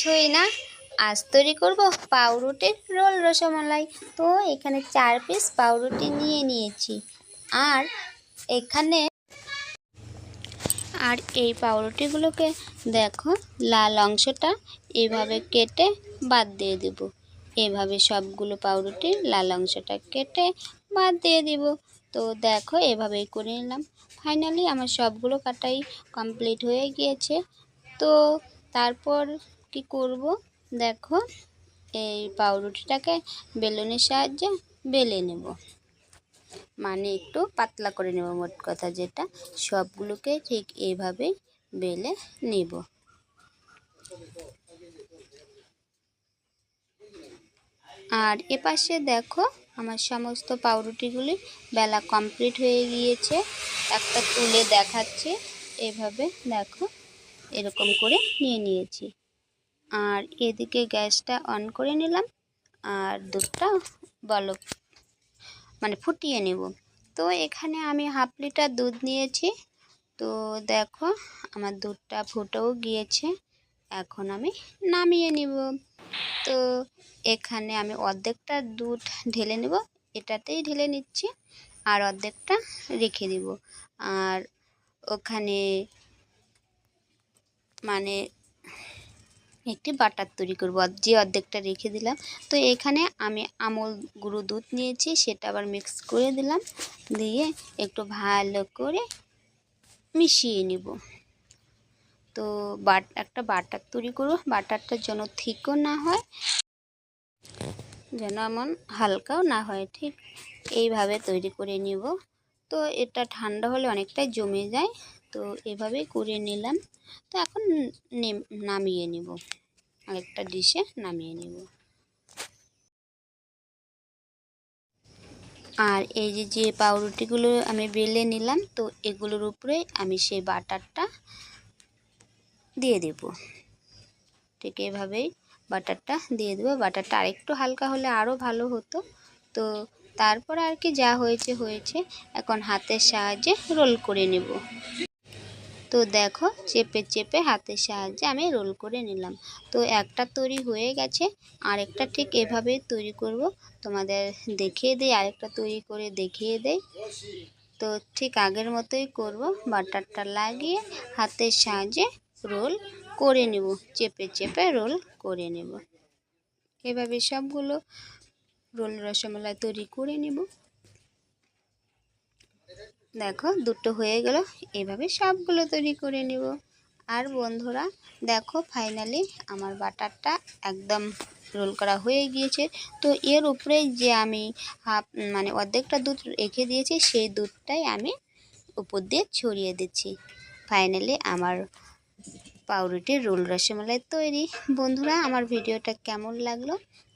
কিছুই না। আজ তৈরি করব পাউরুটির রোল রসমালাই। তো এখানে চার পিস পাউরুটি নিয়ে নিয়েছি। আর এখানে আর এই পাউরুটিগুলোকে দেখো, লাল অংশটা এভাবে কেটে বাদ দিয়ে দেব। এভাবে সবগুলো পাউরুটির লাল অংশটা কেটে বাদ দিয়ে দিব। তো দেখো, এভাবেই করে নিলাম। ফাইনালি আমার সবগুলো কাটাই কমপ্লিট হয়ে গিয়েছে। তো তারপর কি করব? দেখো, এই পাউরুটিটাকে বেলুনের সাহায্যে বেলে নেব। মানে একটু পাতলা করে নেব মোট কথা যেটা। সবগুলোকে ঠিক এইভাবেই বেলে নেব। আর এপাশে দেখো, আমার সমস্ত পাউরুটিগুলি বেলা কমপ্লিট হয়ে গিয়েছে। একটা তুলে দেখাচ্ছে। এভাবে দেখো, এরকম করে নিয়ে নিয়েছি। আর এদিকে গ্যাসটা অন করে নিলাম আর দুধটা বলক মানে ফুটিয়ে নেব। তো এখানে আমি হাফ লিটার দুধ নিয়েছি। তো দেখো আমার দুধটা ফুটেও গিয়েছে, এখন আমি নামিয়ে নিব। তো এখানে আমি অর্ধেকটা দুধ ঢেলে নেব, এটাতেই ঢেলে নিচ্ছি আর অর্ধেকটা রেখে দিব। আর ওখানে মানে একটি বাটার তৈরি করব যে অর্ধেকটা রেখে দিলাম। তো এখানে আমি আমল গুঁড়ো দুধ নিয়েছি, সেটা আবার মিক্স করে দিলাম। দিয়ে একটু ভালো করে মিশিয়ে নিব। তো বাট, একটা বাটার তৈরি করব। বাটারটা যেন থিকও না হয়, যেন এমন হালকাও না হয়, ঠিক এইভাবে তৈরি করে নিব। তো এটা ঠান্ডা হলে অনেকটাই জমে যায়। তো এভাবেই করে নিলাম। তো এখন নামিয়ে নিব। আরেকটা ডিশে নামিয়ে নিব। আর এই যে যে পাউরুটিগুলো আমি বেলে নিলাম, তো এগুলোর উপরে আমি সেই বাটারটা দিয়ে দেব। ঠিক এভাবেই বাটারটা দিয়ে দেবো। বাটারটা আরেকটু হালকা হলে আরও ভালো হতো। তো তারপর আর কি যা হয়েছে হয়েছে। এখন হাতের সাহায্যে রোল করে নেব। তো দেখো চেপে চেপে হাতের সাহায্যে আমি রোল করে নিলাম। তো একটা তৈরি হয়ে গেছে। আরেকটা ঠিক এভাবেই তৈরি করব। তোমাদের দেখিয়ে দিই, আরেকটা তৈরি করে দেখিয়ে দেই। তো ঠিক আগের মতোই করব। বাটারটা লাগিয়ে হাতের সাহায্যে রোল করে নেব। চেপে চেপে রোল করে নেব। এভাবে সবগুলো রোল রসমালাই তৈরি করে নেব। দেখো, দুটো হয়ে গেল। এভাবে সবগুলো তৈরি করে নেব। আর বন্ধুরা, দেখো ফাইনালি আমার বাটারটা একদম রোল করা হয়ে গিয়েছে। তো এর উপরে যে আমি হাফ মানে অর্ধেকটা দুধ রেখে দিয়েছি, সেই দুধটাই আমি উপর দিয়ে ছড়িয়ে দিচ্ছি। ফাইনালি আমার পাউরুটির রোল রসমালাই তৈরি। বন্ধুরা, আমার ভিডিওটা কেমন লাগল?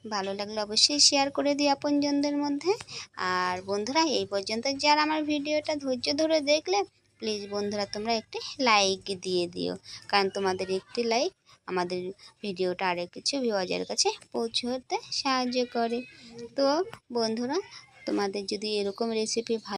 ভালো লাগলে অবশ্যই শেয়ার করে দিই আপনজনদের মধ্যে। আর বন্ধুরা, এই পর্যন্ত যারা আমার ভিডিওটা ধৈর্য ধরে দেখলে প্লিজ বন্ধুরা, তোমরা একটি লাইক দিয়ে দিও। কারণ তোমাদের একটি লাইক আমাদের ভিডিওটা আরও কিছু ভিওয়াজের কাছে পৌঁছতে সাহায্য করে। তো বন্ধুরা, তোমাদের যদি এরকম রেসিপি ভালো